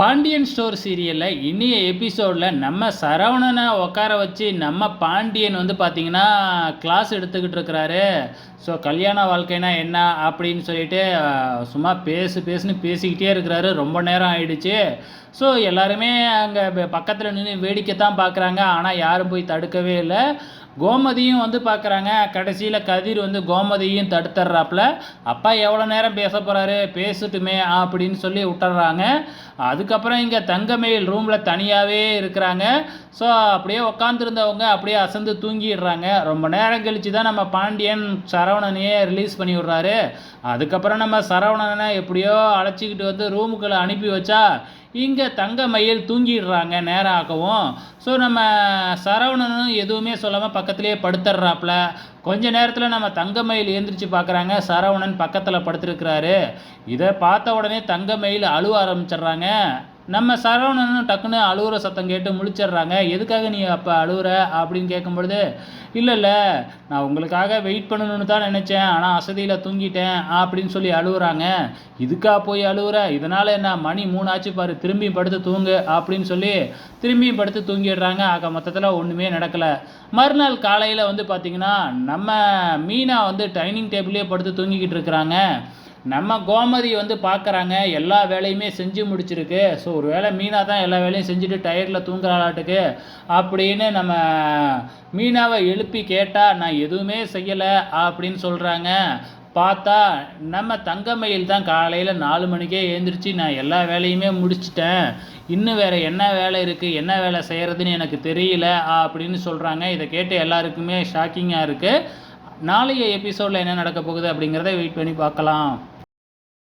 Pandian store சீரியலில் இனிய எபிசோடில் நம்ம சரவணனை உட்கார வச்சு நம்ம பாண்டியன் வந்து பார்த்திங்கன்னா கிளாஸ் எடுத்துக்கிட்டு இருக்கிறாரு. ஸோ கல்யாண வாழ்க்கைனா என்ன அப்படின்னு சொல்லிட்டு சும்மா பேசு பேசுன்னு பேசிக்கிட்டே இருக்கிறாரு. ரொம்ப நேரம் ஆயிடுச்சு. ஸோ எல்லாருமே அங்கே பக்கத்தில் நின்று வேடிக்கை தான் பார்க்குறாங்க ஆனால் யாரும் போய் தடுக்கவே இல்லை. கோமதியும் வந்து பார்க்குறாங்க. கடைசியில் கதிர் வந்து கோமதியும் தடுத்துட்றாப்புல அப்பா எவ்வளோ நேரம் பேச போகிறாரு பேசட்டுமே அப்படின்னு சொல்லி விட்டுறாங்க அதுக்கப்புறம் இங்கே தங்கமயில் ரூமில் தனியாகவே இருக்கிறாங்க. ஸோ அப்படியே உக்காந்துருந்தவங்க அப்படியே அசந்து தூங்கிடுறாங்க. ரொம்ப நேரம் கழித்து தான் நம்ம பாண்டியன் சரவணனையே ரிலீஸ் பண்ணி விட்றாரு. அதுக்கப்புறம் நம்ம சரவணனை எப்படியோ அழைச்சிக்கிட்டு வந்து ரூமுக்குள்ளே அனுப்பி வச்சா இங்கே தங்க மயில் தூங்கிடுறாங்க நேரம் ஆகவும் ஸோ நம்ம சரவணனும் எதுவுமே சொல்லாமல் பக்கத்துலேயே படுத்துடுறாப்புல. கொஞ்ச நேரத்தில் நம்ம தங்க மயில் எழுந்திரிச்சு பார்க்குறாங்க சரவணன் பக்கத்தில் படுத்துருக்கிறாரு. இதை பார்த்த உடனே தங்க மயில் அழுவ ஆரம்பிச்சிடுறாங்க. நம்ம சரவணனும் டக்குன்னு அழுகுற சத்தம் கேட்டு முழிச்சிடுறாங்க. எதுக்காக நீ அப்போ அழுகுற அப்படின்னு கேட்கும்பொழுது இல்லை இல்லை நான் உங்களுக்காக வெயிட் பண்ணணும்னு தான் நினச்சேன். ஆனால் அசதியில் தூங்கிட்டேன் அப்படின்னு சொல்லி அழுகுறாங்க இதுக்கா போய் அழுகுற இதனால் என்ன? மணி மூணு ஆச்சு பாரு. திரும்பியும் படுத்து தூங்கு அப்படின்னு சொல்லி திரும்பியும் படுத்து தூங்கிடுறாங்க. ஆக மொத்தத்தில் ஒன்றுமே நடக்கலை. மறுநாள் காலையில் வந்து பார்த்திங்கன்னா நம்ம மீனா வந்து டைனிங் டேபிள்லேயே படுத்து தூங்கிக்கிட்டு இருக்கிறாங்க. நம்ம கோமதி வந்து பார்க்குறாங்க எல்லா வேலையுமே செஞ்சு முடிச்சிருக்கு. ஸோ ஒரு வேளை மீனா தான் எல்லா வேலையும் செஞ்சுட்டு டயர்டில் தூங்குறாளாட்டுக்கு அப்படின்னு நம்ம மீனாவை எழுப்பி கேட்டால் நான் எதுவுமே செய்யலை அப்படின்னு சொல்கிறாங்க பார்த்தா நம்ம தங்கமயில் தான் காலையில் நாலு மணிக்கே எழுந்திரிச்சு நான் எல்லா வேலையுமே முடிச்சிட்டேன். இன்னும் வேறு என்ன வேலை இருக்குது என்ன வேலை செய்கிறதுன்னு எனக்கு தெரியல அப்படின்னு சொல்கிறாங்க இதை கேட்டு எல்லாருக்குமே ஷாக்கிங்காக இருக்குது நாளைய எபிசோடில் என்ன நடக்க போகுது அப்படிங்கிறத வெயிட் பண்ணி பார்க்கலாம்.